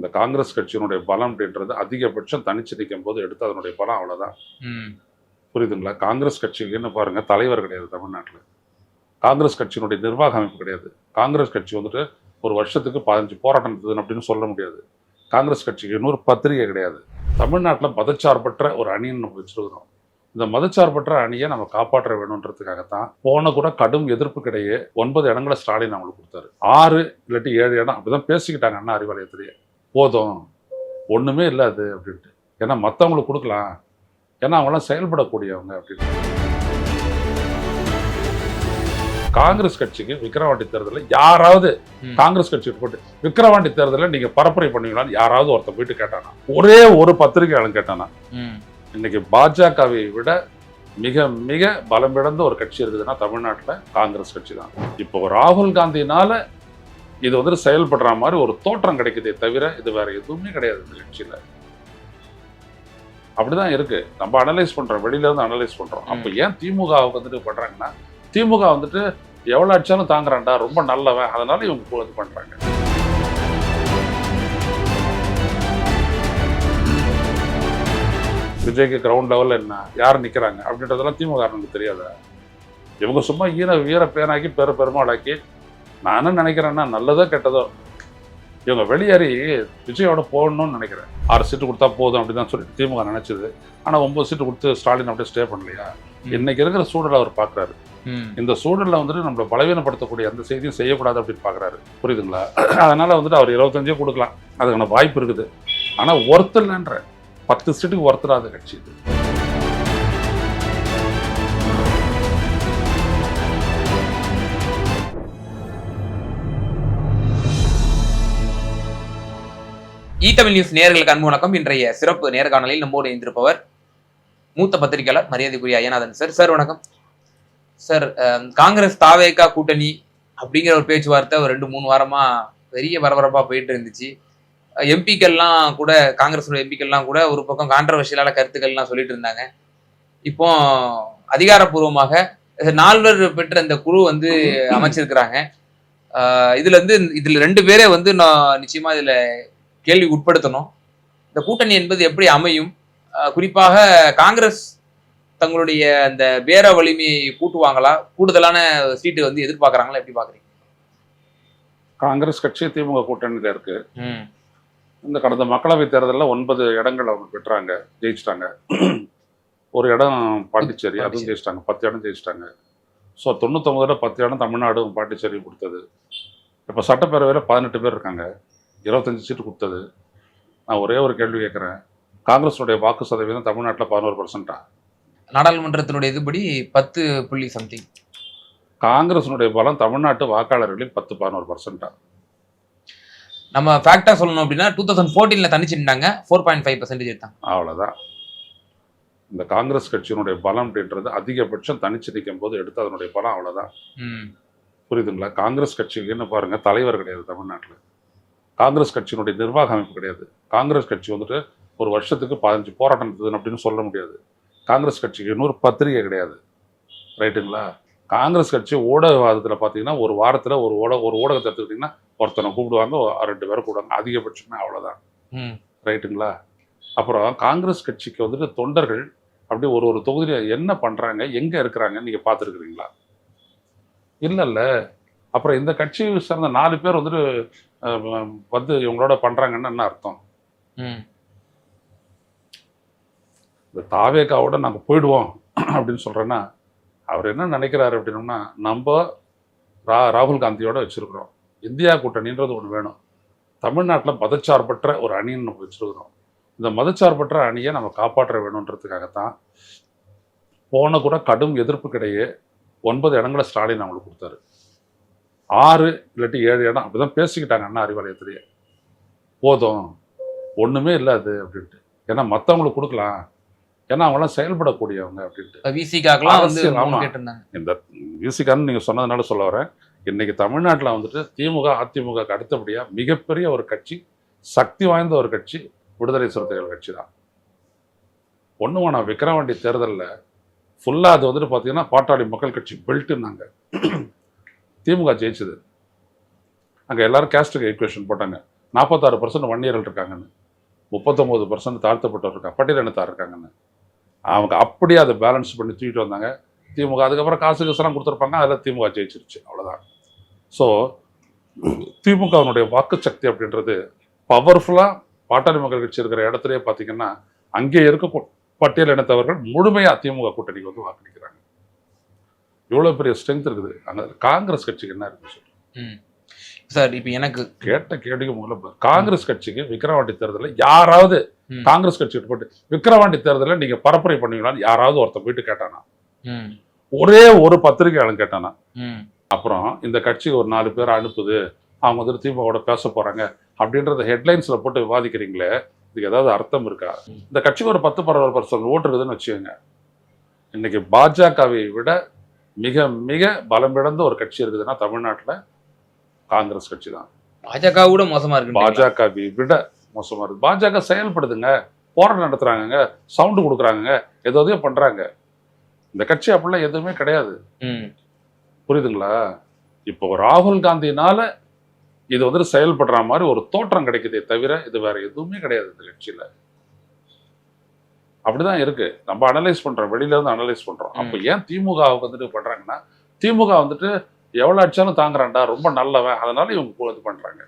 இந்த காங்கிரஸ் கட்சியினுடைய பலம் அப்படின்றது அதிகபட்சம் தனிச்சு நிற்கும் போது எடுத்து அதனுடைய பலம் அவ்வளோதான் புரியுதுங்களா? காங்கிரஸ் கட்சிக்குன்னு பாருங்க தலைவர் கிடையாது தமிழ்நாட்டில். காங்கிரஸ் கட்சியினுடைய நிர்வாக அமைப்பு கிடையாது. காங்கிரஸ் கட்சி வந்துட்டு ஒரு வருஷத்துக்கு பதினஞ்சு போராட்டம் நடத்துது அப்படின்னு சொல்ல முடியாது. காங்கிரஸ் கட்சிக்கு இன்னொரு பத்திரிகை கிடையாது. தமிழ்நாட்டில் மதச்சார்பற்ற ஒரு அணின்னு நம்ம வச்சிருக்கிறோம். இந்த மதச்சார்பற்ற அணியை நம்ம காப்பாற்ற வேணுன்றதுக்காகத்தான் போன கூட கடும் எதிர்ப்பு கிடையே ஒன்பது இடங்களை ஸ்டாலின் அவங்களுக்கு கொடுத்தாரு. ஆறு இல்லாட்டி ஏழு இடம் அப்படிதான் பேசிக்கிட்டாங்க அண்ணா அறிவாலயத்திலேயே. போதும். ஒண்ணுமே இல்லை அது அப்படின்ட்டு. ஏன்னா மற்றவங்களுக்கு கொடுக்கலாம். ஏன்னா அவங்களாம் செயல்படக்கூடியவங்க அப்படின்னு காங்கிரஸ் கட்சிக்கு விக்கிரவாண்டி தேர்தலில் யாராவது. காங்கிரஸ் கட்சி போட்டு விக்கிரவாண்டி தேர்தலில் நீங்க பரப்புரை பண்ணுவீங்களான்னு யாராவது ஒருத்தன் போயிட்டு கேட்டானா? ஒரே ஒரு பத்திரிகையாளன் கேட்டானா? இன்னைக்கு பாஜகவை விட மிக மிக பலம் இழந்த ஒரு கட்சி இருக்குதுன்னா தமிழ்நாட்டில் காங்கிரஸ் கட்சி தான் இப்போ ராகுல் காந்தினால இது வந்துட்டு செயல்படுற மாதிரி ஒரு தோற்றம் கிடைக்குதே தவிர இது வேற எதுவுமே கிடையாது இந்த கட்சியில. அப்படிதான் இருக்கு. நம்ம அனலைஸ் பண்றோம். வெளியில இருந்து அனலைஸ் பண்றோம். அப்போ ஏன் திமுக வந்துட்டு பண்றாங்கன்னா திமுக வந்துட்டு எவ்வளவு அடிச்சாலும் தாங்குறான்டா ரொம்ப நல்லவன். அதனால இவங்க இது பண்றாங்க. விஜய்க்கு கிரவுண்ட் லெவலில் என்ன? யார் நிற்கிறாங்க அப்படின்றதெல்லாம் திமுக தெரியாதா? இவங்க சும்மா ஈர வீர பேனாக்கி பெரு பெருமாளாக்கி நான் என்ன நினைக்கிறேன்னா நல்லதோ கெட்டதோ இவங்க வெளியேறி விஜயோட போகணும்னு நினைக்கிறேன். ஆறு சீட்டு கொடுத்தா போதும் அப்படி தான் சொல்லி திமுக நினைச்சது. ஆனால் ஒன்பது சீட்டு கொடுத்து ஸ்டாலின் அப்படியே ஸ்டே பண்ணலையா. இன்னைக்கு இருக்கிற சூழலை அவர் பார்க்குறாரு இந்த சூழலில் வந்துட்டு நம்மளை பலவீனப்படுத்தக்கூடிய எந்த செய்தியும் செய்யக்கூடாது அப்படின்னு பார்க்குறாரு புரியுதுங்களா? அதனால வந்துட்டு அவர் இருபத்தஞ்சே கொடுக்கலாம். அதுக்கான வாய்ப்பு இருக்குது. ஆனால் ஒருத்தர்லன்ற பத்து சீட்டுக்கு ஒருத்தராத கட்சி இது. தமிழ் நியூஸ் நேர்களுக்கு அன்பு வணக்கம். இன்றைய சிறப்பு நேர்காணலில் நம்மோடு இணைந்திருப்பவர் மூத்த பத்திரிகையாளர் மரியாதைக்குரிய ஐயநாதன் சார். சார் வணக்கம். சார் காங்கிரஸ் தாவேகா கூட்டணி அப்படிங்கிற ஒரு பேச்சுவார்த்தை ஒரு ரெண்டு மூணு வாரமா பெரிய பரபரப்பா போயிட்டு இருந்துச்சு. எம்பிக்கள்லாம் கூட காங்கிரஸோட எம்பிக்கள்லாம் கூட ஒரு பக்கம் கான்ட்ரவர்ஷியலான கருத்துக்கள்லாம் சொல்லிட்டு இருந்தாங்க. இப்போ அதிகாரப்பூர்வமாக நால்வர் பெற்ற அந்த குழு வந்து அமைச்சிருக்கிறாங்க. இதுல இருந்து இதுல ரெண்டு பேரே வந்து நான் நிச்சயமா இதுல கேள்விக்கு உட்படுத்தணும் இந்த கூட்டணி என்பது எப்படி அமையும்? குறிப்பாக காங்கிரஸ் தங்களுடைய அந்த பேர வலிமையை கூட்டுவாங்களா? கூடுதலான சீட்டு வந்து எதிர்பார்க்கறாங்களா? எப்படி பாக்குறீங்க காங்கிரஸ் கட்சி திமுக கூட்டணியில் இருக்கு. இந்த கடந்த மக்களவைத் தேர்தலில் ஒன்பது இடங்கள் அவங்க பெற்றாங்க ஜெயிச்சிட்டாங்க. ஒரு இடம் பாண்டிச்சேரி அதுவும். ஜெயிச்சிட்டாங்க. பத்து இடம் ஜெயிச்சிட்டாங்க. ஸோ தொண்ணூத்தொம்பதுல பத்து இடம் தமிழ்நாடும் பாண்டிச்சேரி கொடுத்தது. இப்போ சட்டப்பேரவையில் பதினெட்டு பேர் இருக்காங்க. இருபத்தஞ்சு சீட்டு கொடுத்தது. நான் ஒரே ஒரு கேள்வி கேட்குறேன். காங்கிரஸுடைய வாக்கு சதவீதம் தமிழ்நாட்டில் பதினோரு பர்சன்டா நாடாளுமன்றத்தினுடைய இதுபடி பத்து புள்ளி சம்திங் காங்கிரஸினுடைய பலம் தமிழ்நாட்டு வாக்காளர்களில் பத்து பதினோரு பர்சன்டா நம்ம ஃபேக்டா சொல்லணும் அப்படின்னா டூ தௌசண்ட் ஃபோர்டீன்ல தனிச்சு நின்றாங்க ஃபோர் பாயிண்ட் ஃபைவ் பர்சன்டேஜ் எடுத்தாங்க அவ்வளோதான் இந்த காங்கிரஸ் கட்சியினுடைய பலம் அப்படின்றது அதிகபட்சம் தனிச்சு நிற்கும் போது எடுத்து அதனுடைய பலம் அவ்வளோதான் ம். புரியுதுங்களா? காங்கிரஸ் கட்சிக்குன்னு பாருங்க தலைவர் கிடையாது தமிழ்நாட்டில். காங்கிரஸ் கட்சியினுடைய நிர்வாக அமைப்பு கிடையாது. காங்கிரஸ் கட்சி வந்துட்டு ஒரு வருஷத்துக்கு பதினஞ்சு போராட்டம் நடத்துது அப்படின்னு சொல்ல முடியாது. காங்கிரஸ் கட்சிக்கு இன்னொரு பத்திரிகை கிடையாது. ரைட்டுங்களா? காங்கிரஸ் கட்சி ஊடகவாதத்தில் பார்த்தீங்கன்னா ஒரு வாரத்தில் ஒரு ஊட ஒரு ஊடகத்தை எடுத்துக்கிட்டிங்கன்னா ஒருத்தனை கூப்பிடுவாங்க ரெண்டு பேரை கூப்பிடுவாங்க. அதிகபட்சமே அவ்வளோதான் ம். ரைட்டுங்களா? அப்புறம் காங்கிரஸ் கட்சிக்கு வந்துட்டு தொண்டர்கள் அப்படியே ஒரு ஒரு தொகுதியில் என்ன பண்ணுறாங்க எங்கே இருக்கிறாங்க நீங்கள் பார்த்துருக்குறீங்களா? இல்லைல்ல அப்புறம் இந்த கட்சி சார்ந்த நாலு பேர் வந்துட்டு வந்து இவங்களோட பண்ணுறாங்கன்னு என்ன அர்த்தம்? இந்த தாவேக்காவோட நாங்கள் போயிடுவோம் அப்படின்னு சொல்கிறேன்னா அவர் என்ன நினைக்கிறாரு அப்படின்னோம்னா நம்ம ரா ராகுல் காந்தியோட வச்சுருக்குறோம். இந்தியா கூட்டணின்றது ஒன்று வேணும். தமிழ்நாட்டில் மதச்சார்பற்ற ஒரு அணின்னு நம்ம வச்சுருக்குறோம். இந்த மதச்சார்பற்ற அணியை நம்ம காப்பாற்ற வேணுன்றதுக்காகத்தான் போன கூட கடும் எதிர்ப்பு கிடையே ஒன்பது இடங்களை ஸ்டாலின் அவங்களுக்கு கொடுத்தாரு. ஆறு இல்லாட்டி ஏழு இடம் அப்படிதான் பேசிக்கிட்டாங்க அண்ணா அறிவாலயத்திலேயே. போதும் ஒன்றுமே இல்லை அது அப்படின்ட்டு. ஏன்னா மற்றவங்களுக்கு கொடுக்கலாம். ஏன்னா அவங்களாம் செயல்படக்கூடியவங்க அப்படின்ட்டு. விசிகாக்கெல்லாம் வந்து இந்த விசிகான்னு நீங்கள் சொன்னதுனால சொல்ல வரேன். இன்னைக்கு தமிழ்நாட்டில் வந்துட்டு திமுக அதிமுக அடுத்தபடியாக மிகப்பெரிய ஒரு கட்சி சக்தி வாய்ந்த ஒரு கட்சி விடுதலை சிறுத்தைகள் கட்சி தான். ஒன்றும் வேணாம் விக்கிரவாண்டி தேர்தலில் ஃபுல்லாக அது வந்துட்டு பார்த்தீங்கன்னா பாட்டாளி மக்கள் கட்சி பெல்ட்டுனாங்க திமுக ஜெயிச்சது. அங்கே எல்லாரும் கேஸ்ட்டுக்கு ஈக்குவேஷன் போட்டாங்க. நாற்பத்தாறு பர்சன்ட் வன்னியர்கள் இருக்காங்கன்னு. முப்பத்தொம்போது பர்சன்ட் தாழ்த்தப்பட்டவர் இருக்கா பட்டியலினத்தார் இருக்காங்கன்னு. அவங்க அப்படியே அதை பேலன்ஸ் பண்ணி தூக்கிட்டு வந்தாங்க. திமுக அதுக்கப்புறம் காசு காசுலாம் கொடுத்துருப்பாங்க அதில் திமுக ஜெயிச்சிருச்சு அவ்வளோதான் ஸோ திமுகவினுடைய வாக்கு சக்தி அப்படின்றது பவர்ஃபுல்லாக பாட்டாளி மக்கள் கட்சி இருக்கிற இடத்துலயே பார்த்தீங்கன்னா அங்கே இருக்க பட்டியல் இனத்தவர்கள் முழுமையாக திமுக கூட்டணிக்கு வந்து வாக்களிக்கிறாங்க. இவ்வளோ பெரிய ஸ்ட்ரென்த் இருக்குது அங்கே காங்கிரஸ் கட்சிக்கு என்ன சொல்லு. ம். சார் இப்போ எனக்கு கேட்ட கேள்விக்கு முதல்ல. காங்கிரஸ் கட்சிக்கு விக்கிரவாண்டி தேர்தலில் யாராவது. காங்கிரஸ் கட்சி போட்டு விக்கிரவாண்டி தேர்தலில் நீங்க பரப்புரை பண்ணுவீங்களான்னு யாராவது ஒருத்தன் போயிட்டு கேட்டானா ஒரே ஒரு பத்திரிகையாளன் கேட்டானா அப்புறம் இந்த கட்சி ஒரு நாலு பேர் அனுப்புது அவங்க வந்துட்டு திமுகவோட பேச போறாங்க அப்படின்றத ஹெட்லைன்ஸ்ல போட்டு விவாதிக்கிறீங்களே இதுக்கு ஏதாவது அர்த்தம் இருக்கா இந்த கட்சிக்கு ஒரு பத்து பரவல் பர்சன்ட் ஓட்டு இருக்குதுன்னு வச்சுக்கோங்க இன்னைக்கு பாஜகவை விட மிக மிக பலம் இழந்த ஒரு கட்சி இருக்குதுன்னா தமிழ்நாட்டுல காங்கிரஸ் கட்சி தான் பாஜக கூட மோசமா இருக்கு பாஜகவை விட மோசமா இருக்கு. பாஜக செயல்படுதுங்க. போராட்டம் நடத்துறாங்கங்க. சவுண்டு கொடுக்குறாங்க ஏதோ பண்றாங்க. இந்த கட்சி அப்படிலாம் எதுவுமே கிடையாது. புரியுதுங்களா? இப்போ ராகுல் காந்தினால இது வந்துட்டு செயல்படுற மாதிரி ஒரு தோற்றம் கிடைக்குதே தவிர இது வேற எதுவுமே கிடையாது இந்த கட்சியில. அப்படிதான் இருக்கு. நம்ம அனலைஸ் பண்றோம். வெளியில இருந்து அனலைஸ் பண்றோம். அப்போ ஏன் திமுக வந்துட்டு பண்றாங்கன்னா திமுக வந்துட்டு எவ்வளவு அடிச்சாலும் தாங்குறான்டா ரொம்ப நல்லவன். அதனால இவங்க இது பண்றாங்க.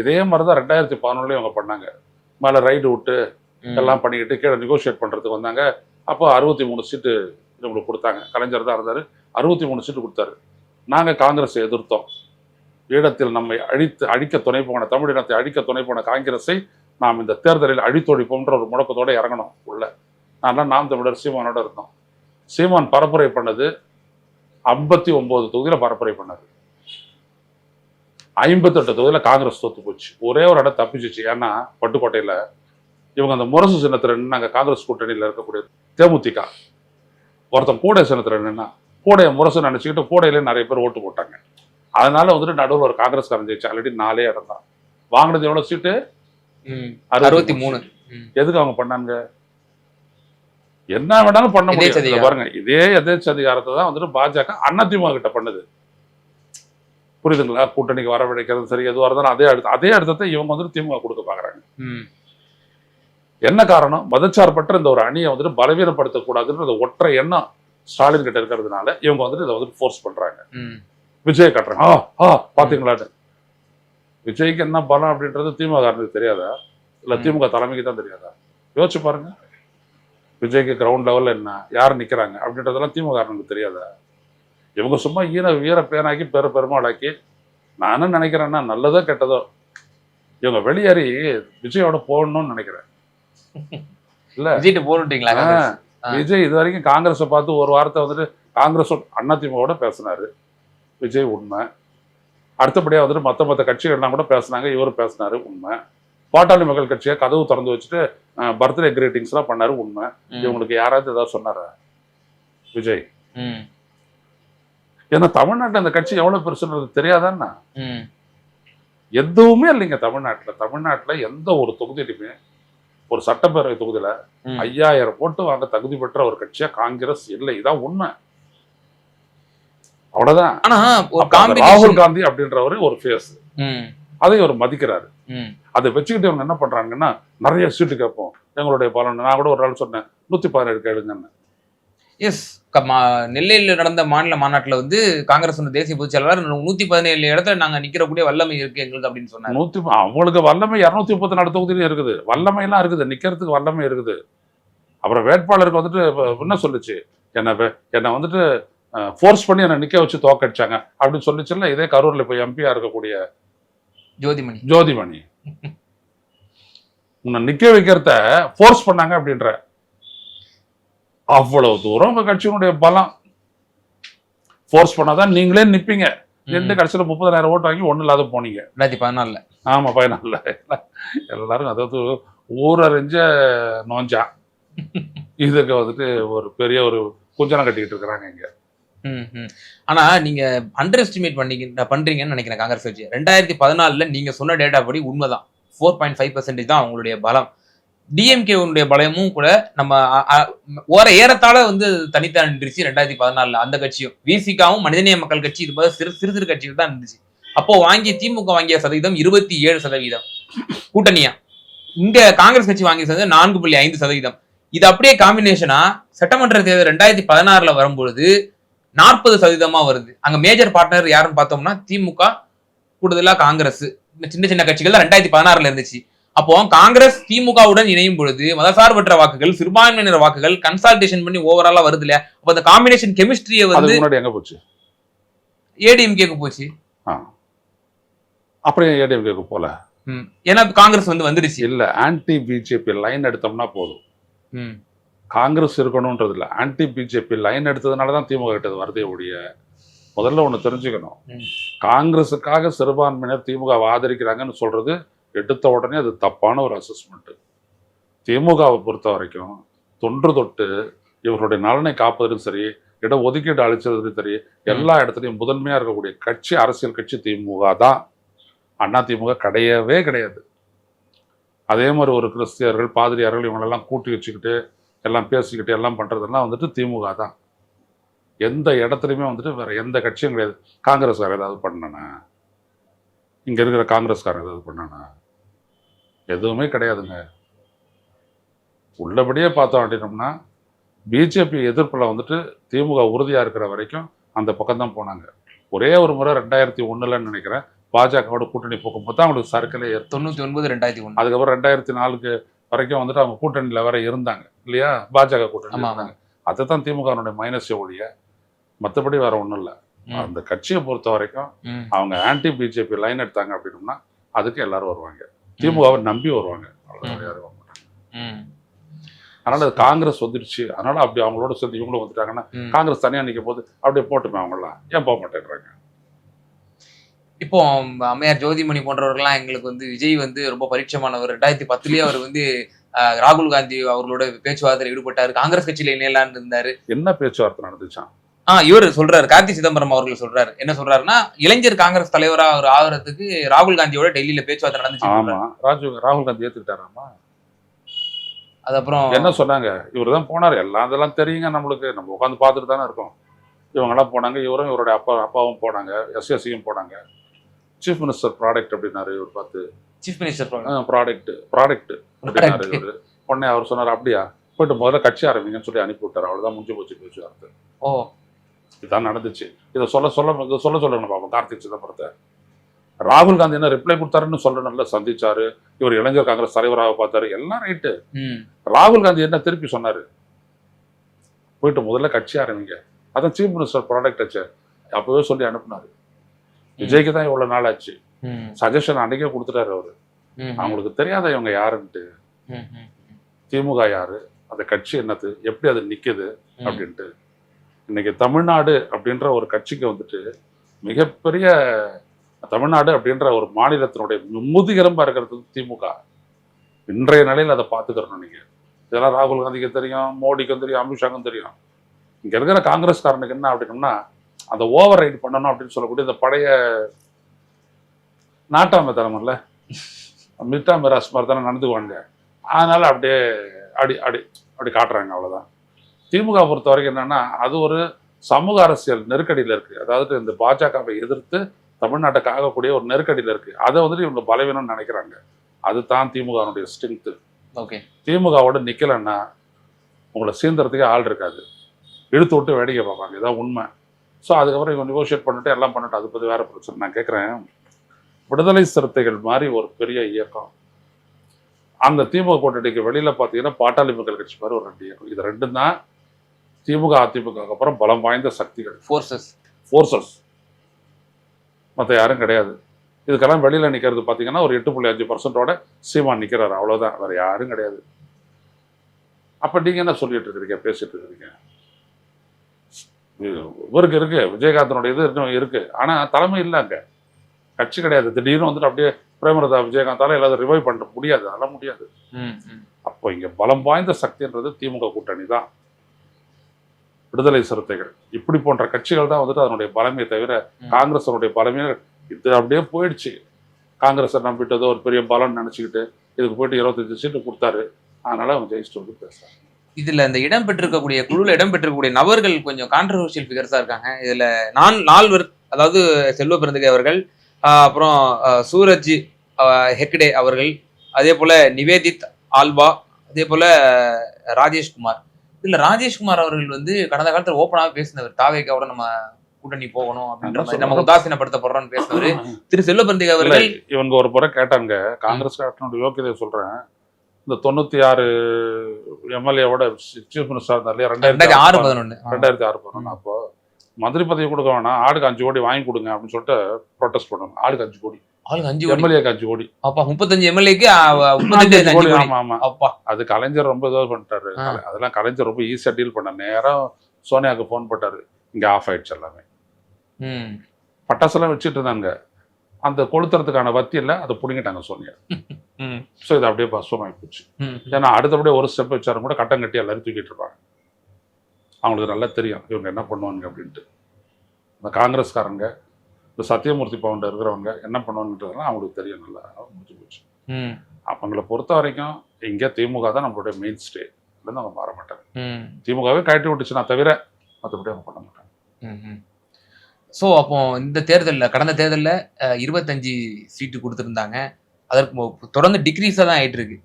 இதே மாதிரி தான் ரெண்டாயிரத்தி பதினொன்றுலயும் அவங்க பண்ணாங்க. மேலே ரைடு விட்டு. எல்லாம் பண்ணிக்கிட்டு கீழே நெகோஷியேட் பண்ணுறதுக்கு வந்தாங்க. அப்போ அறுபத்தி மூணு சீட்டு இவங்களுக்கு கொடுத்தாங்க. கலைஞர் தான் இருந்தார். அறுபத்தி மூணு சீட்டு கொடுத்தாரு. நாங்கள் காங்கிரஸை எதிர்த்தோம். ஈழத்தில் நம்மை அழித்து அழிக்க துணை போன தமிழினத்தை அழிக்க துணை போன காங்கிரஸை நாம் இந்த தேர்தலில் அழித்தொழிப்போம்ன்ற ஒரு முழக்கத்தோட இறங்கணும் உள்ள. நான்லாம் நாம் தமிழர் சீமானோட இருந்தோம் சீமான் பரப்புரை பண்ணது ஐம்பத்தி ஒன்பது தொகுதியில் பரப்புரை பண்ணாரு. ஐம்பத்தெட்டு தொகுதியில் காங்கிரஸ் தோத்து போச்சு. ஒரே ஒரு இடம் தப்பிச்சிச்சு. ஏன்னா பட்டுக்கோட்டையில் இவங்க அந்த முரசு சின்னத்தில் நின்னாங்க காங்கிரஸ் கூட்டணியில் இருக்கக்கூடிய தேமுதிக. ஒருத்தன் கூடை சின்னத்தில் நின்னா கூடைய முரசு நினச்சிக்கிட்டு கூடையிலே நிறைய பேர் ஓட்டு போட்டாங்க. அதனால வந்துட்டு நடுவில் ஒரு காங்கிரஸ்காரன் ஜெயிச்சு ஆல்ரெடி நாலே இடம் தான். வாங்கினது எவ்வளோ சீட்டு. அறுபத்தி மூணு. எதுக்கு அவங்க பண்ணாங்க என்ன வேணாலும் பண்ண முடியும். பாருங்க இதே எதேச்ச அதிகாரத்தை தான் வந்துட்டு பாஜக அதிமுக கிட்ட பண்ணுது. புரியுதுங்களா? கூட்டணிக்கு வரவழைக்கிறது சரி எதுவாக இருந்தாலும் அதே அடுத்து அதே அடுத்தத்தை இவங்க வந்துட்டு திமுக கொடுக்க பாக்குறாங்க ம். என்ன காரணம்? மதச்சார்பற்ற இந்த ஒரு அணியை வந்துட்டு பலவீனப்படுத்தக்கூடாதுன்ற இந்த ஒற்றை எண்ணம் ஸ்டாலின் கிட்ட இருக்கிறதுனால இவங்க வந்துட்டு இதை வந்துட்டு ஃபோர்ஸ் பண்றாங்க. விஜய் காட்டுறாங்க. ஆ ஆ பாத்தீங்களான்னு. விஜய்க்கு என்ன பலம் அப்படின்றது திமுக காரனுக்கு தெரியாதா? இல்ல. திமுக தலைமைக்கு தான் தெரியாதா? யோசிச்சு பாருங்க. விஜய்க்கு கிரவுண்ட் லெவல்ல என்ன யார் நிக்கிறாங்க அப்படின்றதெல்லாம் திமுக காரனுக்கு தெரியாதா? இவங்க சும்மா ஈர வீர பேனாக்கி பெரு பெருமாளாக்கி நான் என்ன நினைக்கிறேன்னா நல்லதோ கெட்டதோ இவங்க வெளியேறி விஜயோட போகணும்னு நினைக்கிறேன். விஜய்ட்டு போட்டுட்டீங்களா ஆ, ஆ. விஜய் இது வரைக்கும் காங்கிரஸை பார்த்து ஒரு வாரத்தை வந்துட்டு காங்கிரஸ் அதிமுகவோட பேசினாரு. விஜய் உண்மை. அடுத்தபடியாக வந்துட்டு மற்ற மற்ற கட்சிகள்லாம் கூட பேசுனாங்க இவரும் பேசினாரு உண்மை. பாட்டாளி மக்கள் கட்சியை கதவு திறந்து வச்சுட்டு பர்த்டே கிரீட்டிங்ஸ்லாம் பண்ணாரு உண்மை. இவங்களுக்கு யாராவது ஏதாவது சொன்னாரா? விஜய். ஏன்னா தமிழ்நாட்டில் இந்த கட்சி எவ்வளோ பெருசுன்றது தெரியாதான்னா. எதுவுமே இல்லைங்க தமிழ்நாட்டில். தமிழ்நாட்டில் எந்த ஒரு தொகுதியிலுமே ஒரு சட்டப்பேரவை தொகுதியில. ஐயாயிரம் ஓட்டு வாங்க தகுதி பெற்ற ஒரு கட்சியா காங்கிரஸ் இல்லை. இதான் உண்மை. அவ்வளவுதான். அந்த ராகுல் காந்தி அப்படின்றவரு ஒரு ஃபேஸ் ம். அதை அவர் மதிக்கிறாரு. அதை வச்சுக்கிட்டு இவங்க என்ன பண்றாங்கன்னா நிறைய சீட்டு கேட்போம். எங்களுடைய பலன் நான் கூட ஒரு நாள் சொன்னேன் நூத்தி பதினேழு கேளுங்கன்னு எஸ் நெல்லையில நடந்த மாநில மாநாட்டுல வந்து காங்கிரஸ் தேசிய பொதுச் செயலாளர் நூத்தி பதினேழு இடத்துல நாங்க நிக்கிறக்கூடிய வல்லமை இருக்கு எங்களுக்கு அப்படின்னு சொன்னாரு. நூத்தி அவங்களுக்கு வல்லமை இரநூத்தி முப்பத்தி நாலு தொகுதியிலும் இருக்குது. வல்லமை எல்லாம் இருக்குது நிக்கிறதுக்கு வல்லமை இருக்குது. அப்புறம் வேட்பாளருக்கு வந்துட்டு என்ன சொல்லுச்சு? என்ன என்னை வந்துட்டு ஃபோர்ஸ் பண்ணி என்னை நிக்க வச்சு தோக்கடிச்சாங்க அப்படின்னு சொல்லிச்சுல்ல இதே கரூர்ல இப்ப எம்பியா இருக்கக்கூடிய ஜோதிமணி. ஜோதிமணி. உன்னை நிக்க வைக்கிறத ஃபோர்ஸ் பண்ணாங்க அப்படின்ற. அவ்வளவு தூரம் உங்க கட்சியினுடைய பலம். ஃபோர்ஸ் பண்ணாதான் நீங்களே நிப்பீங்க. ரெண்டு கடைசியில முப்பதாயிரம் ஓட்டு வாங்கி ஒண்ணு இல்லாத போனீங்க. ரெண்டாயிரத்தி பதினாலுல. ஆமா பயனில்ல எல்லாரும் அதாவது ஊரறிஞ்ச நோஞ்சா. இதுக்கு வந்துட்டு ஒரு பெரிய ஒரு குஞ்சனம் கட்டிக்கிட்டு இருக்கிறாங்க இங்க. ஆனா நீங்க அண்டர் எஸ்டிமேட் பண்ணீங்க பண்றீங்கன்னு நினைக்கிறேன் காங்கிரஸ் கட்சி ரெண்டாயிரத்தி பதினாலுல நீங்க சொன்ன டேட்டா படி உண்மைதான். ஃபோர் பாயிண்ட் ஃபைவ் பர்சன்டேஜ் தான் அவங்களுடைய பலம். டிஎம்கேவுடைய பலமும் கூட நம்ம ஓர ஏறத்தாழ வந்து தனித்தா நின்றுச்சு ரெண்டாயிரத்தி பதினாலுல. அந்த கட்சியும். விசிகாவும் மனிதநேய மக்கள் கட்சி இது மாதிரி சிறு சிறு சிறு கட்சிகள் தான் இருந்துச்சு அப்போ வாங்கிய திமுக வாங்கிய சதவீதம் இருபத்தி ஏழு சதவீதம். கூட்டணியா? இங்க காங்கிரஸ் கட்சி வாங்கிய சதவீதம் நான்கு புள்ளி ஐந்து சதவீதம். இது அப்படியே காம்பினேஷனா சட்டமன்ற தேர்தல் ரெண்டாயிரத்தி பதினாறுல வரும்பொழுது நாற்பது சதவீதமா வருது. அங்க மேஜர் பார்ட்னர் யாருன்னு பார்த்தோம்னா திமுக கூடுதலா காங்கிரஸ். இந்த சின்ன சின்ன கட்சிகள் ரெண்டாயிரத்தி பதினாறுல இருந்துச்சு. அப்போ காங்கிரஸ் திமுகவுடன் இணையும் பொழுது மதசார்பற்ற வாக்குகள் சிறுபான்மையினர் வாக்குகள் கன்சல்டேஷன் பண்ணி ஓவராலா வருது இல்லையா? அப்ப அந்த காம்பினேஷன் கெமிஸ்ட்ரியை வந்து எங்க போச்சு? ஏடிஎம்கேக்கு போச்சு. அப்படியே ஏடிஎம்கேக்கு போல. ஏன்னா காங்கிரஸ் வந்து வந்துடுச்சு. இல்ல ஆன்டி பிஜேபி லைன் எடுத்தோம்னா போதும். காங்கிரஸ் இருக்கணும்ன்றது இல்ல ஆன்டி பிஜேபி லைன் எடுத்ததுனால தான் திமுக கிட்ட இது வருதே ஒழிய முதல்ல ஒண்ணு தெரிஞ்சுக்கணும். காங்கிரஸுக்காக சிறுபான்மையினர் திமுக ஆதரிக்கிறாங்கன்னு சொல்றது எடுத்த உடனே அது தப்பான ஒரு அசஸ்மெண்ட் திமுகவை பொறுத்த வரைக்கும் தொன்று தொட்டு இவர்களுடைய நலனை காப்பதும் சரி இட ஒதுக்கீடு அளிச்சதும் சரி எல்லா இடத்துலையும் முதன்மையா இருக்கக்கூடிய கட்சி அரசியல் கட்சி திமுக தான். அண்ணா திமுக கிடையவே கிடையாது. அதே மாதிரி ஒரு கிறிஸ்தியர்கள் பாதிரியார்கள் இவங்களெல்லாம் கூட்டி வச்சுக்கிட்டு எல்லாம் பேசிக்கிட்டு எல்லாம் பண்றதெல்லாம் வந்துட்டு திமுக தான். எந்த இடத்துலையுமே வந்துட்டு வேற எந்த கட்சியும் கிடையாது. காங்கிரஸ்கார ஏதாவது பண்ணனா? இங்க இருக்கிற காங்கிரஸ்காரன் ஏதாவது பண்ணனா? எதுவுமே கிடையாதுங்க. உள்ளபடியே பார்த்தோம் அப்படின்னோம்னா பிஜேபி எதிர்ப்பில் வந்துட்டு திமுக உறுதியா இருக்கிற வரைக்கும் அந்த பக்கம் தான் போனாங்க. ஒரே ஒரு முறை ரெண்டாயிரத்தி ஒண்ணுலன்னு நினைக்கிறேன். பாஜகவோட கூட்டணி போக்கும்போது தான் அவங்களுக்கு சர்க்கிளே தொண்ணூத்தி ஒன்பது ரெண்டாயிரத்தி ஒண்ணு அதுக்கப்புறம் ரெண்டாயிரத்தி நாலுக்கு வரைக்கும் வந்துட்டு அவங்க கூட்டணியில் வேற இருந்தாங்க இல்லையா? பாஜக கூட்டணி இருந்தாங்க. அதை தான் திமுகனுடைய மைனஸ் ஒழிய மற்றபடி வேற ஒன்றும் இல்லை. அந்த கட்சியை பொறுத்த வரைக்கும். அவங்க ஆன்டி பிஜேபி லைன் எடுத்தாங்க அப்படின்னோம்னா அதுக்கு எல்லாரும் வருவாங்க. திமுகவை நம்பி வருவாங்க. அதனால அது காங்கிரஸ் வந்துடுச்சு. அதனால அப்படி அவங்களோட சேர்ந்து இவங்களும் வந்துட்டாங்கன்னா. காங்கிரஸ் தனியா நிற்கும் போது அப்படியே போட்டுமே அவங்களாம் ஏன் போக மாட்டேன்றாங்க? இப்போ அம்மையார் ஜோதிமணி போன்றவர்கள்லாம் எங்களுக்கு வந்து விஜய் வந்து ரொம்ப பரிட்சமானவர் ரெண்டாயிரத்தி பத்துலயே அவர் வந்து அஹ், ராகுல் காந்தி அவர்களோட பேச்சுவார்த்தையில் ஈடுபட்டாரு. காங்கிரஸ் கட்சியில இணையலான்னு இருந்தாரு. என்ன பேச்சுவார்த்தை நடந்துச்சான் ஆ இவர் சொல்றாரு. கார்த்தி சிதம்பரம் அவர்கள் சொல்றாரு. என்ன சொல்றாருன்னா இளைஞர் காங்கிரஸ் தலைவரா அவர் ஆகுறதுக்கு ராகுல் காந்தியோட டெல்லியில பேச்சுவார்த்தை நடந்துச்சு ஆமா. ராஜீவ் ராகுல் காந்தி ஏத்துக்கிட்டாராமா? அது அப்புறம் என்ன சொன்னாங்க? இவர் தான் போனார். எல்லாம் அதெல்லாம் தெரியுங்க நம்மளுக்கு. நம்ம உட்காந்து பார்த்துட்டு தானே இருக்கோம். இவங்கெல்லாம் போனாங்க. இவரும் இவருடைய அப்பா அப்பாவும் போனாங்க. எஸ்எஸ்சியும் போனாங்க. சீஃப் மினிஸ்டர் ப்ராடக்ட் அப்படின்னாரு இவர் பார்த்து சீஃப் மினிஸ்டர் ப்ராடக்ட் ப்ராடக்ட் அப்படின்னாரு இவர் உடனே அவர் சொன்னார் அப்படியா? போயிட்டு முதல்ல கட்சி ஆரம்பிங்கன்னு சொல்லி அனுப்பி விட்டார். அவ்வளோதான் முடிஞ்சு போச்சு பேச்சுவார்த்தை ஓ. இதுதான் நடந்துச்சு. இதை சொல்ல சொல்ல சொல்ல சொல்லணும் பாப்போம். கார்த்திக் சிதம்பரத்தை. ராகுல் காந்தி என்ன ரிப்ளை கொடுத்தாருன்னு சொல்லணும்ல சந்திச்சாரு. இவர் இளைஞர் காங்கிரஸ் தலைவராக பார்த்தாரு. எல்லாம் ரைட்டு ராகுல் காந்தி என்ன திருப்பி சொன்னாரு? போயிட்டு முதல்ல கட்சி ஆரம்பிங்க. அதான் சீஃப் மினிஸ்டர் ப்ராடக்ட் அப்பவே சொல்லி அனுப்புனாரு. விஜய்க்கு தான் இவ்வளவு நாள் ஆச்சு சஜஷன் அன்னைக்கே கொடுத்துட்டாரு அவரு. அவங்களுக்கு தெரியாத இவங்க யாருன்ட்டு. திமுக யாரு? அந்த கட்சி என்னது? எப்படி அது நிக்குது. அப்படின்ட்டு. இன்னைக்கு தமிழ்நாடு அப்படின்ற ஒரு கட்சிக்கு வந்துட்டு மிகப்பெரிய தமிழ்நாடு அப்படின்ற ஒரு மாநிலத்தினுடைய முதுகெலும்பா இருக்கிறது திமுக. இன்றைய நிலையில் அதை பார்த்துக்கிறணும் நீங்க. இதெல்லாம் ராகுல் காந்திக்கு தெரியும் மோடிக்கும் தெரியும் அமித்ஷாக்கும் தெரியும். இங்க இருக்கிற காங்கிரஸ்காரனுக்கு என்ன அப்படின்னம்னா அந்த ஓவர் ரைட் பண்ணணும் அப்படின்னு சொல்லக்கூடிய இந்த பழைய நாட்டாமை தரமில்ல மிட்டா மிராஸ் மாதிரி தானே நடந்துக்குவாங்க அதனால அப்படியே அப்படி அப்படி அப்படி காட்டுறாங்க அவ்வளவுதான். திமுக பொறுத்த வரைக்கும் என்னன்னா அது ஒரு சமூக அரசியல் நெருக்கடியில் இருக்கு. அதாவது இந்த பாஜகவை எதிர்த்து தமிழ்நாட்டை காக்கக்கூடிய ஒரு நெருக்கடியில் இருக்கு. அதை வந்துட்டு இவங்க பலவீனம்னு நினைக்கிறாங்க. அதுதான் திமுகனுடைய ஸ்ட்ரென்த்து ஓகே. திமுகவோட நிக்கலைன்னா உங்களை சீந்தறதுக்கே ஆள் இருக்காது. இழுத்து விட்டு வேடிக்கை பார்ப்பாங்க. இதான் உண்மை. ஸோ அதுக்கப்புறம் இவங்க நெகோஷியேட் பண்ணிட்டு எல்லாம் பண்ணிட்டு அது பற்றி வேற பிரச்சனை. நான் கேட்குறேன் விடுதலை சிறுத்தைகள் மாதிரி ஒரு பெரிய இயக்கம். அந்த திமுக கூட்டணிக்கு வெளியில பார்த்தீங்கன்னா பாட்டாளி மக்கள் கட்சி மாதிரி ஒரு ரெண்டு இயக்கம். இது ரெண்டும் தான் திமுக அதிமுக அப்புறம் பலம் வாய்ந்த சக்திகள். ஃபோர்ஸஸ் ஃபோர்ஸஸ் மற்ற யாரும் கிடையாது. இதுக்கெல்லாம் வெளியில நிக்கிறது பார்த்தீங்கன்னா ஒரு எட்டு புள்ளி அஞ்சு பர்சன்டோட சீமான் நிக்கிறாரு. அவ்வளவுதான். வேற யாரும் கிடையாது. அப்ப நீங்க என்ன சொல்லிட்டு இருக்கிறீங்க பேசிட்டு இருக்கிறீங்க இவருக்கு இருக்கு விஜயகாந்தனுடைய இது இன்னும் இருக்கு. ஆனா தலைமை இல்லை அங்க. கட்சி கிடையாது. திடீர்னு வந்துட்டு அப்படியே பிரேமலதா விஜயகாந்தால எல்லாத்தையும் ரிவைவ் பண்ண முடியாது. அதெல்லாம் முடியாது. அப்போ இங்க பலம் வாய்ந்த சக்தின்றது திமுக கூட்டணி தான். விடுதலை சிறுத்தைகள். இப்படி போன்ற கட்சிகள் தான் வந்துட்டு அதனுடைய பலமே தவிர. காங்கிரஸ் பலமே இது அப்படியே போயிடுச்சு. காங்கிரஸை நம்பிட்டதோ ஒரு பெரிய பலம் நினைச்சுக்கிட்டு இதுக்கு போயிட்டு இருபத்தஞ்சு சீட்டு கொடுத்தாரு. அதனால அவங்க ஜெயிச்சுட்டு வந்து பேசுறாங்க. இதுல இந்த இடம் பெற்றிருக்கக்கூடிய குழுல இடம் பெற்றிருக்கக்கூடிய நபர்கள் கொஞ்சம் கான்ட்ரவர்ஷியல் ஃபிகர்ஸா இருக்காங்க. இதுல நான் நால்வர் அதாவது செல்வ பிறந்தகை அவர்கள் அப்புறம் சூரஜ் ஹெக்டே அவர்கள் அதே போல நிவேதித் ஆல்வா அதே போல ராஜேஷ்குமார். இதுல ராஜேஷ்குமார் அவர்கள் வந்து கடந்த காலத்துல ஓப்பனாக பேசினவர். தாவேக்காவோட நம்ம கூட்டணி போகணும் அப்படின்ற மாதிரி நம்ம உதாசீனப்படுத்தப்படுறோம்னு பேசினவர். திரு செல்வபந்திக இல்ல, அவர்கள் இவங்க ஒரு முறை கேட்டாங்க. காங்கிரஸ் காரனோட யோக்கியதை சொல்றேன். இந்த தொண்ணூத்தி ஆறு எம்எல்ஏவோட சீஃப் மினிஸ்டர் இருந்தார் இல்லையா ரெண்டாயிரத்தி ஆறு பதினொன்னு. ரெண்டாயிரத்தி ஆறு பதினொன்று அப்போ மந்திரி பதவி கொடுக்க வேணாம். ஆளுக்கு அஞ்சு கோடி வாங்கி கொடுங்க அப்படின்னு சொல்லிட்டு ப்ரொடெஸ்ட் பண்ணுவாங்க ஆளுக்கு அஞ்சு கோடி. ஆளுக்கு அஞ்சு எம்எல்ஏக்கு அஞ்சு கோடி. அப்பா முப்பத்தஞ்சு எம்எல்ஏக்கு முப்பத்தஞ்சு கோடி ஆமா ஆமா. அப்பா. அது கலைஞர் ரொம்ப இதாக பண்ணிட்டாரு. அதெல்லாம் கலைஞர் ரொம்ப ஈஸியா டீல் பண்ண. நேரம் சோனியாவுக்கு ஃபோன் போட்டாரு. இங்க ஆஃப் ஆயிடுச்சு எல்லாமே. பட்டாசெல்லாம் வச்சுட்டு இருந்தாங்க. அந்த கொளுத்துறதுக்கான இல்லை அதை பிடிங்கிட்டாங்க சோனியா. ஸோ இது அப்படியே பஸ்வமாகி போச்சு. ஏன்னா அடுத்தபடியே ஒரு ஸ்டெப் வச்சாரும் கூட கட்டம் கட்டி எல்லாரும் தூக்கிட்டு இருப்பாங்க. அவங்களுக்கு நல்லா தெரியும். இவங்க என்ன பண்ணுவாங்க அப்படின்ட்டு. இந்த காங்கிரஸ்காரங்க இந்த சத்தியமூர்த்தி பவுண்டர் இருக்கிறவங்க என்ன பண்ணுவாங்கன்றதெல்லாம் அவங்களுக்கு தெரியும். நல்லா முடிஞ்சு போச்சு. அவங்கள பொறுத்த வரைக்கும் இங்கே திமுக தான் நம்மளுடைய மெயின் ஸ்டே இருந்து அவங்க மாற மாட்டாங்க. திமுகவே கழட்டி விட்டுச்சுன்னா தவிர மற்றபடி அவங்க பண்ண மாட்டாங்க. ஸோ அப்போ இந்த தேர்தலில் கடந்த தேர்தலில் இருபத்தஞ்சு சீட்டு கொடுத்துருந்தாங்க. அதற்கு தொடர்ந்து டிக்ரீஸாக தான் ஆயிட்டு இருக்கு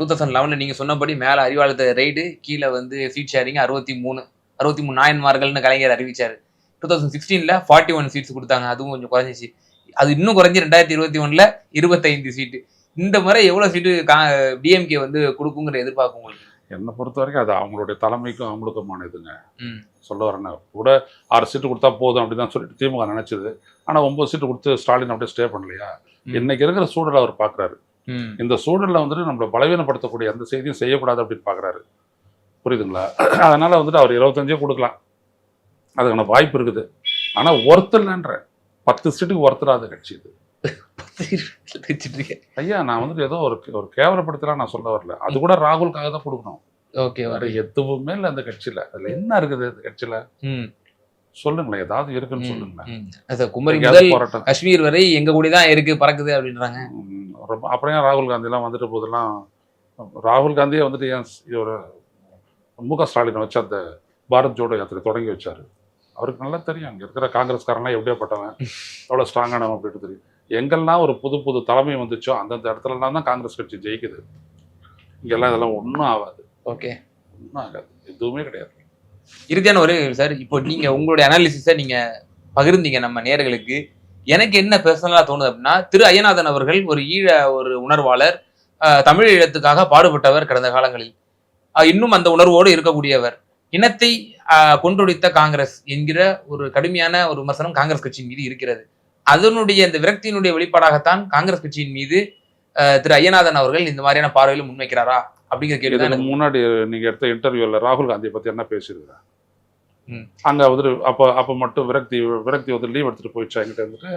டூ தௌசண்ட் லெவனில் நீங்கள் சொன்னபடி மேலே அறிவாளத்த ரைடு கீழே வந்து சீட் ஷேரிங் அறுபத்தி மூணு அறுபத்தி மூணு நாயன்மார்கள்னு கலைஞர் அறிவிச்சார். டூ தௌசண்ட் சிக்ஸ்டீனில் ஃபார்ட்டி ஒன் சீட்ஸ் கொடுத்தாங்க. அதுவும் கொஞ்சம் குறைஞ்சிச்சு. அது இன்னும் குறைஞ்சி ரெண்டாயிரத்தி இருபத்தி ஒன்றில் இருபத்தைந்து சீட்டு இந்த முறை எவ்வளோ சீட்டு கா டிஎம்கே வந்து கொடுக்குங்கிற எதிர்பார்க்கும் உங்களுக்கு? என்னை பொறுத்த வரைக்கும் அது அவங்களுடைய தலைமைக்கும் அவங்களுக்குமான இதுங்க ம். சொல்ல வரேன் கூட ஆறு சீட்டு கொடுத்தா போதும் அப்படி தான் சொல்லிட்டு திமுக நினைச்சது. ஆனால் ஒன்பது சீட்டு கொடுத்து ஸ்டாலின் அப்படியே ஸ்டே பண்ணலையா. இன்னைக்கு இருக்கிற சூழலை அவர் பார்க்குறாரு இந்த சூழலில் வந்துட்டு நம்மளை பலவீனப்படுத்தக்கூடிய எந்த செய்தியும் செய்யக்கூடாது அப்படின்னு பார்க்குறாரு புரியுதுங்களா? அதனால வந்துட்டு அவர் இருபத்தஞ்சே கொடுக்கலாம். அதுக்கான வாய்ப்பு இருக்குது. ஆனால் ஒருத்தர்லன்ற பத்து சீட்டுக்கு ஒருத்தராத கட்சி இது. ஐயா நான் வந்துட்டு ஏதோ ஒரு ஒரு கேவலப்படுத்தலாம் நான் சொல்ல வரல. அது கூட ராகுலுக்காக தான் கொடுக்கணும். ஓகே வேற எதுவுமே இல்லை அந்த கட்சியில. அதுல என்ன இருக்குது அந்த கட்சியில? சொல்லுங்களேன். ஏதாவது இருக்குன்னு சொல்லுங்களேன். அது குமரி முதல் போராட்டம். காஷ்மீர் வரை எங்க கூட தான் இருக்கு பறக்குது அப்படின்றாங்க. ரொம்ப அப்புறம் ராகுல் காந்திலாம் வந்துட்டு போதெல்லாம் ராகுல் காந்தியே வந்துட்டு ஏன் ஒரு மு க ஸ்டாலினை வச்சு அந்த பாரத் ஜோடோ யாத்திரை தொடங்கி வச்சாரு. அவருக்கு நல்லா தெரியும். அங்கே இருக்கிற காங்கிரஸ்காரன்லாம் எப்படியாப்பட்டவன் எவ்வளோ ஸ்ட்ராங்கானவன் அப்படின்ட்டு தெரியும். எங்கெல்லாம் ஒரு புது புது தலைமை வந்துச்சோ அந்தந்த இடத்துலலாம் தான் காங்கிரஸ் கட்சி ஜெயிக்குது. இங்கெல்லாம் இதெல்லாம் ஒன்றும் ஆகாது. ஓகே. ஒன்றும் ஆகாது. எதுவுமே கிடையாது. இறுதியான ஒரு சார் இப்போ நீங்க உங்களுடைய அனாலிசிஸை நீங்க பகிர்ந்தீங்க நம்ம நேர்களுக்கு. எனக்கு என்ன பர்சனலா தோணுது அப்படின்னா திரு ஐயநாதன் அவர்கள் ஒரு ஈழ ஒரு உணர்வாளர் தமிழ் ஈழத்துக்காக பாடுபட்டவர் கடந்த காலங்களில். இன்னும் அந்த உணர்வோடு இருக்கக்கூடியவர். இனத்தை கொன்றொழித்த காங்கிரஸ் என்கிற ஒரு கடுமையான ஒரு விமர்சனம் காங்கிரஸ் கட்சியின் மீது இருக்கிறது. அதனுடைய இந்த விரக்தியினுடைய வெளிப்பாடாகத்தான் காங்கிரஸ் கட்சியின் மீது திரு ஐயநாதன் அவர்கள் இந்த மாதிரியான பார்வையில முன்வைக்கிறாரா? அப்படிங்கிற கேள்வி தான் முன்னாடி நீங்க எடுத்த இன்டர்வியூல ராகுல் காந்தியை பத்தி என்ன பேசியிருக்கிறேன் ம். அங்க வந்துட்டு அப்ப அப்ப மட்டும் விரக்தி விரக்தி வந்து லீவ் எடுத்துட்டு போயிடுச்சா என்கிட்ட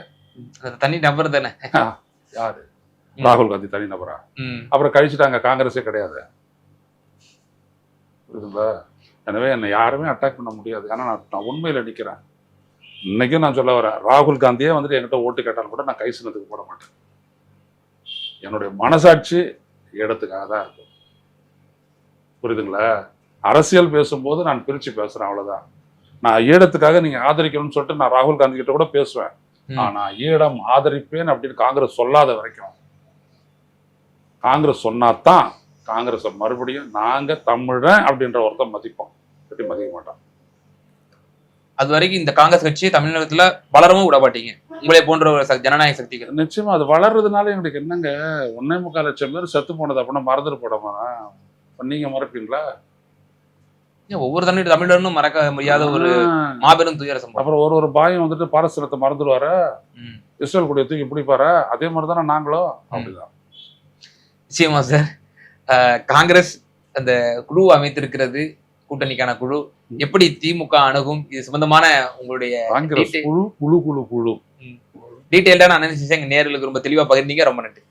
அது தனி நபர் தானே. யாரு. ராகுல் காந்தி தனிநபரா ம். அப்புறம் கழிச்சுட்டாங்க காங்கிரஸே கிடையாது. எனவே என்னை யாருமே அட்டாக் பண்ண முடியாது. ஏன்னா நான் உண்மையில நிக்கிறேன். இன்னைக்கும் நான் சொல்ல வரேன் ராகுல் காந்தியே வந்துட்டு என்கிட்ட ஓட்டு கேட்டாலும் கூட நான் கை சின்னத்துக்கு போட மாட்டேன். என்னுடைய மனசாட்சி இடத்துக்காக தான் இருக்கும். புரியுதுங்களா? அரசியல் பேசும்போது நான் பிரிச்சு பேசுறேன் அவ்வளவுதான். நான் ஈழத்துக்காக நீங்க ஆதரிக்கணும்னு சொல்லிட்டு நான் ராகுல் காந்தி கிட்ட கூட பேசுவேன். ம். ஆனா ஈழம் ஆதரிப்பேன் அப்படின்னு காங்கிரஸ் சொல்லாத வரைக்கும் காங்கிரஸ் சொன்னாதான் காங்கிரஸை மறுபடியும் நாங்க தமிழன் அப்படின்ற ஒருத்தன் மதிப்போம். எப்படி மதிக்க மாட்டோம் அது வரைக்கும் இந்த காங்கிரஸ் கட்சி தமிழகத்துல வளரவும் விட மாட்டீங்க உங்களை போன்ற ஒரு ஜனநாயக சக்திகள். நிச்சயமா அது வளர்றதுனால எங்களுக்கு என்னங்க? ஒன்னே முக்கால் லட்சம் பேர் செத்து போனது அப்படின்னா மறந்துட்டு போடாமா நீங்க மறப்பீங்களா? ஏன் ஒவ்வொரு தமிழ் தமிழனும் மறக்க முடியாத ஒரு. மாபெரும் துயர சம்பவம். அப்புறம் ஒரு ஒரு பாயம் வந்துட்டு பாரசீலத்தை மறந்துடுவாரு. இஸ்ரேல் கூடிய தூக்கி பிடிப்பாரு? அதே மாதிரி தானே நாங்களும் அப்படிதான். நிச்சயமா சார். காங்கிரஸ் அந்த குழு அமைத்திருக்கிறது கூட்டணிக்கான குழு. எப்படி திமுக அணுகும்? இது சம்பந்தமான உங்களுடைய குழு குழு குழு குழு. டீட்டெயில்டான அனாலிசிஸ் எங்க நேர்களுக்கு ரொம்ப தெளிவா பகிர்ந்தீங்க. ரொம்ப நன்றி.